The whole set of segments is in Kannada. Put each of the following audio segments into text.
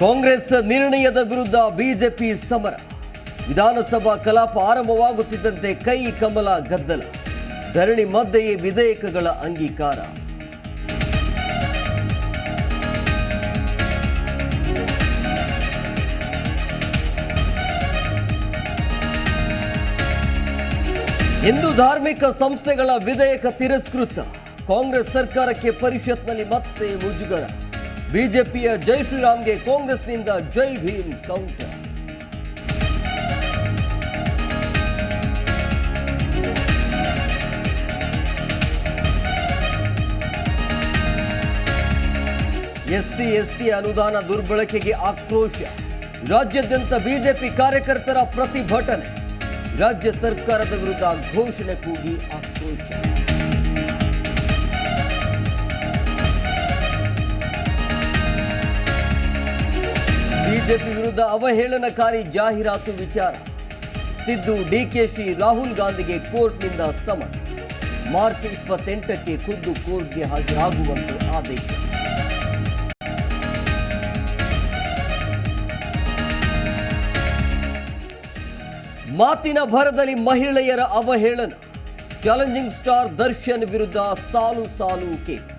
ಕಾಂಗ್ರೆಸ್ ನಿರ್ಣಯದ ವಿರುದ್ಧ ಬಿಜೆಪಿ ಸಮರ. ವಿಧಾನಸಭಾ ಕಲಾಪ ಆರಂಭವಾಗುತ್ತಿದ್ದಂತೆ ಕೈ ಕಮಲ ಗದ್ದಲ. ಧರಣಿ ಮಧ್ಯೆಯೇ ವಿಧೇಯಕಗಳ ಅಂಗೀಕಾರ. ಹಿಂದೂ ಧಾರ್ಮಿಕ ಸಂಸ್ಥೆಗಳ ವಿಧೇಯಕ ತಿರಸ್ಕೃತ. ಕಾಂಗ್ರೆಸ್ ಸರ್ಕಾರಕ್ಕೆ ಪರಿಷತ್ನಲ್ಲಿ ಮತ್ತೆ ಮುಜುಗರ. ಬಿಜೆಪಿಯ ಜೈ ಶ್ರೀರಾಮ್ಗೆ ಕಾಂಗ್ರೆಸ್ನಿಂದ Jai Bhim counter S C S T ಅನುದಾನ ದುರ್ಬಳಕೆಗೆ ಆಕ್ರೋಶ ರಾಜ್ಯಾದ್ಯಂತ ಬಿಜೆಪಿ ಕಾರ್ಯಕರ್ತರ ಪ್ರತಿಭಟನೆ ರಾಜ್ಯ ಸರ್ಕಾರದ ವಿರುದ್ಧ ಘೋಷಣೆ ಕೂಗಿ ಆಕ್ರೋಶ ಬಿಜೆಪಿ ವಿರುದ್ಧ ಅವಹೇಳನಕಾರಿ ಜಾಹೀರಾತು ವಿಚಾರ. ಸಿದ್ದು ಡಿಕೆಶಿ ರಾಹುಲ್ ಗಾಂಧಿಗೆ ಕೋರ್ಟ್ನಿಂದ ಸಮನ್ಸ್. ಮಾರ್ಚ್ ಇಪ್ಪತ್ತೆಂಟಕ್ಕೆ ಖುದ್ದು ಕೋರ್ಟ್ಗೆ ಹಾಜರಾಗುವಂತೆ ಆದೇಶ. ಮಾತಿನ ಭರದಲ್ಲಿ ಮಹಿಳೆಯರ ಅವಹೇಳನ. ಚಾಲೆಂಜಿಂಗ್ ಸ್ಟಾರ್ ದರ್ಶನ್ ವಿರುದ್ಧ ಸಾಲು ಸಾಲು ಕೇಸ್.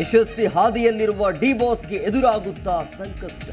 ಯಶಸ್ವಿ ಹಾದಿಯಲ್ಲಿರುವ ಡಿ ಬಾಸ್ಗೆ ಎದುರಾಗುತ್ತಾ ಸಂಕಷ್ಟ.